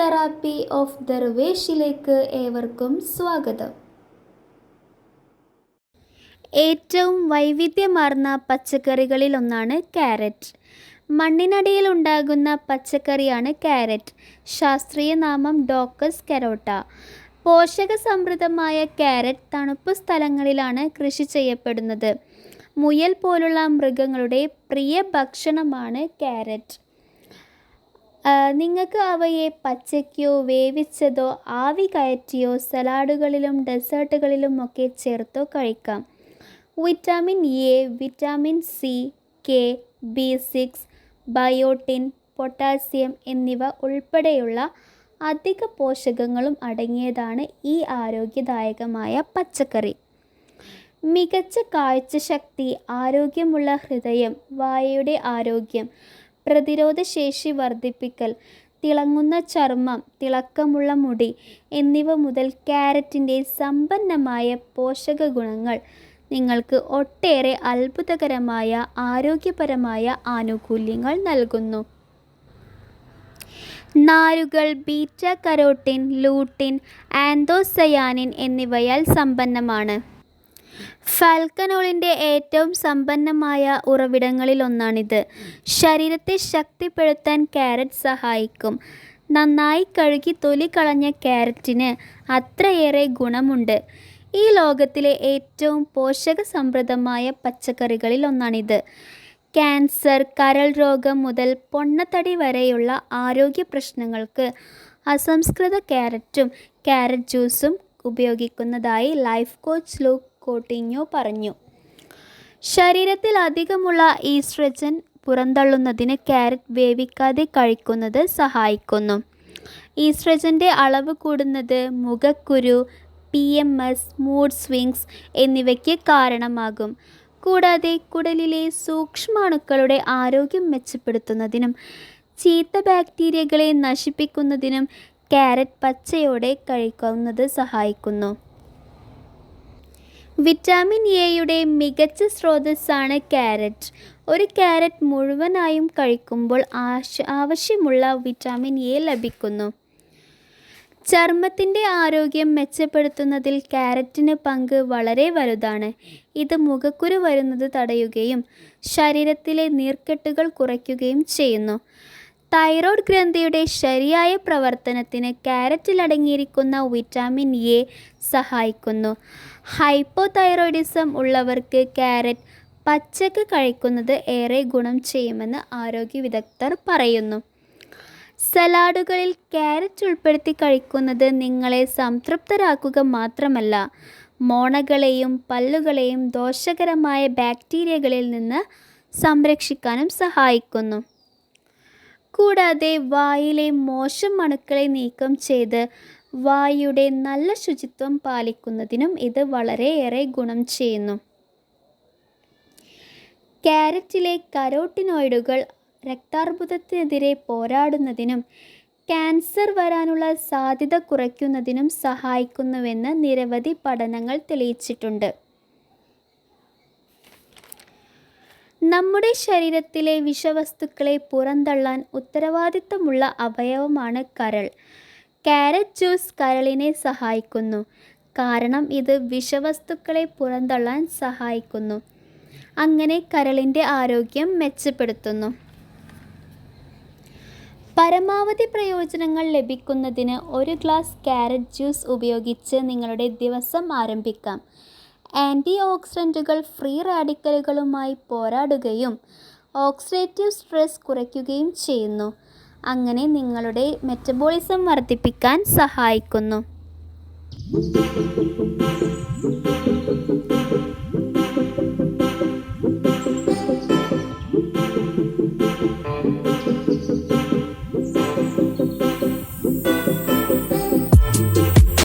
Therapy of ദർവേഷിലേക്ക് ഏവർക്കും സ്വാഗതം. ഏറ്റവും വൈവിധ്യമാർന്ന പച്ചക്കറികളിലൊന്നാണ് ക്യാരറ്റ്. മണ്ണിനടിയിൽ ഉണ്ടാകുന്ന പച്ചക്കറിയാണ് ക്യാരറ്റ്. ശാസ്ത്രീയ നാമം ഡോക്കസ് കരോട്ട. പോഷക സമൃദ്ധമായ ക്യാരറ്റ് തണുപ്പ് സ്ഥലങ്ങളിലാണ് കൃഷി ചെയ്യപ്പെടുന്നത്. മുയൽ പോലുള്ള മൃഗങ്ങളുടെ പ്രിയ ഭക്ഷണമാണ് ക്യാരറ്റ്. നിങ്ങൾക്ക് അവയെ പച്ചയ്ക്കോ വേവിച്ചതോ ആവി കയറ്റിയോ സലാഡുകളിലും ഡെസേർട്ടുകളിലും ഒക്കെ ചേർത്തോ കഴിക്കാം. Vitamin A vitamin C K B six biotin potassium എന്നിവ ഉൾപ്പെടെയുള്ള അധിക പോഷകങ്ങളും അടങ്ങിയതാണ് ഈ ആരോഗ്യദായകമായ പച്ചക്കറി. മികച്ച കാഴ്ചശക്തി ആരോഗ്യമുള്ള ഹൃദയം വായയുടെ ആരോഗ്യം പ്രതിരോധശേഷി വർദ്ധിപ്പിക്കൽ തിളങ്ങുന്ന ചർമ്മം തിളക്കമുള്ള മുടി എന്നിവ മുതൽ ക്യാരറ്റിന്റെ സമ്പന്നമായ പോഷക ഗുണങ്ങൾ നിങ്ങൾക്ക് ഒട്ടേറെ അത്ഭുതകരമായ ആരോഗ്യപരമായ ആനുകൂല്യങ്ങൾ നൽകുന്നു. നാരുകൾ ബീറ്റ കരോട്ടിൻ ലൂട്ടിൻ ആന്തോസയാനിൻ എന്നിവയാൽ സമ്പന്നമാണ്. ഫാൽക്കനോളിന്റെ ഏറ്റവും സമ്പന്നമായ ഉറവിടങ്ങളിലൊന്നാണിത്. ശരീരത്തെ ശക്തിപ്പെടുത്താൻ ക്യാരറ്റ് സഹായിക്കും. നന്നായി കഴുകി തൊലി കളഞ്ഞ ക്യാരറ്റിന് അത്രയേറെ ഗുണമുണ്ട്. ഈ ലോകത്തിലെ ഏറ്റവും പോഷക സമൃദ്ധമായ പച്ചക്കറികളിൽ ഒന്നാണിത് ക്യാൻസർ കരൾ രോഗം മുതൽ പൊണ്ണത്തടി വരെയുള്ള ആരോഗ്യ പ്രശ്നങ്ങൾക്ക് അസംസ്കൃത ക്യാരറ്റും ക്യാരറ്റ് ജ്യൂസും ഉപയോഗിക്കുന്നതായി ലൈഫ് കോച്ച് ലൂക്ക് കോട്ടിഞ്ഞോ പറഞ്ഞു. ശരീരത്തിൽ അധികമുള്ള ഈസ്ട്രജൻ പുറന്തള്ളുന്നതിന് ക്യാരറ്റ് വേവിക്കാതെ കഴിക്കുന്നത് സഹായിക്കുന്നു. ഈസ്ട്രജന്റെ അളവ് കൂടുന്നത് മുഖക്കുരു P M S mood swings എന്നിവയ്ക്ക് കാരണമാകും. കൂടാതെ കുടലിലെ സൂക്ഷ്മാണുക്കളുടെ ആരോഗ്യം മെച്ചപ്പെടുത്തുന്നതിനും ചീത്ത ബാക്ടീരിയകളെ നശിപ്പിക്കുന്നതിനും ക്യാരറ്റ് പച്ചയോടെ കഴിക്കുന്നത് സഹായിക്കുന്നു. വിറ്റാമിൻ എയുടെ മികച്ച സ്രോതസ്സാണ് ക്യാരറ്റ്. ഒരു ക്യാരറ്റ് മുഴുവനായും കഴിക്കുമ്പോൾ ആശ ആവശ്യമുള്ള വിറ്റാമിൻ എ ലഭിക്കുന്നു. ചർമ്മത്തിന്റെ ആരോഗ്യം മെച്ചപ്പെടുത്തുന്നതിൽ ക്യാരറ്റിന് പങ്ക് വളരെ വലുതാണ്. ഇത് മുഖക്കുരു വരുന്നത് തടയുകയും ശരീരത്തിലെ നീർക്കെട്ടുകൾ കുറയ്ക്കുകയും ചെയ്യുന്നു. തൈറോയ്ഡ് ഗ്രന്ഥിയുടെ ശരിയായ പ്രവർത്തനത്തിന് ക്യാരറ്റിൽ അടങ്ങിയിരിക്കുന്ന വിറ്റാമിൻ എ സഹായിക്കുന്നു. ഹൈപ്പോ തൈറോയിഡിസം ഉള്ളവർക്ക് ക്യാരറ്റ് പച്ചക്ക് കഴിക്കുന്നത് ഏറെ ഗുണം ചെയ്യുമെന്ന് ആരോഗ്യ വിദഗ്ധർ പറയുന്നു. സലാഡുകളിൽ ക്യാരറ്റ് ഉൾപ്പെടുത്തി കഴിക്കുന്നത് നിങ്ങളെ സംതൃപ്തരാക്കുക മാത്രമല്ല മോണകളെയും പല്ലുകളെയും ദോഷകരമായ ബാക്ടീരിയകളിൽ നിന്ന് സംരക്ഷിക്കാനും സഹായിക്കുന്നു. കൂടാതെ വായിലെ മോശം അണുക്കളെ നീക്കം ചെയ്ത് വായുടെ നല്ല ശുചിത്വം പാലിക്കുന്നതിനും ഇത് വളരെയേറെ ഗുണം ചെയ്യുന്നു. ക്യാരറ്റിലെ കരോട്ടിനോയിഡുകൾ രക്താർബുദത്തിനെതിരെ പോരാടുന്നതിനും ക്യാൻസർ വരാനുള്ള സാധ്യത കുറയ്ക്കുന്നതിനും സഹായിക്കുന്നുവെന്ന് നിരവധി പഠനങ്ങൾ തെളിയിച്ചിട്ടുണ്ട്. നമ്മുടെ ശരീരത്തിലെ വിഷവസ്തുക്കളെ പുറന്തള്ളാൻ ഉത്തരവാദിത്തമുള്ള അവയവമാണ് കരൾ. കാരറ്റ് ജ്യൂസ് കരളിനെ സഹായിക്കുന്നു. കാരണം ഇത് വിഷവസ്തുക്കളെ പുറന്തള്ളാൻ സഹായിക്കുന്നു. അങ്ങനെ കരളിന്റെ ആരോഗ്യം മെച്ചപ്പെടുത്തുന്നു. പരമാവധി പ്രയോജനങ്ങൾ ലഭിക്കുന്നതിന് ഒരു ഗ്ലാസ് കാരറ്റ് ജ്യൂസ് ഉപയോഗിച്ച് നിങ്ങളുടെ ദിവസം ആരംഭിക്കാം. ആന്റി ഓക്സിഡന്റുകൾ ഫ്രീ റാഡിക്കലുകളുമായി പോരാടുകയും ഓക്സിഡേറ്റീവ് സ്ട്രെസ് കുറയ്ക്കുകയും ചെയ്യുന്നു. അങ്ങനെ നിങ്ങളുടെ മെറ്റബോളിസം വർദ്ധിപ്പിക്കാൻ സഹായിക്കുന്നു.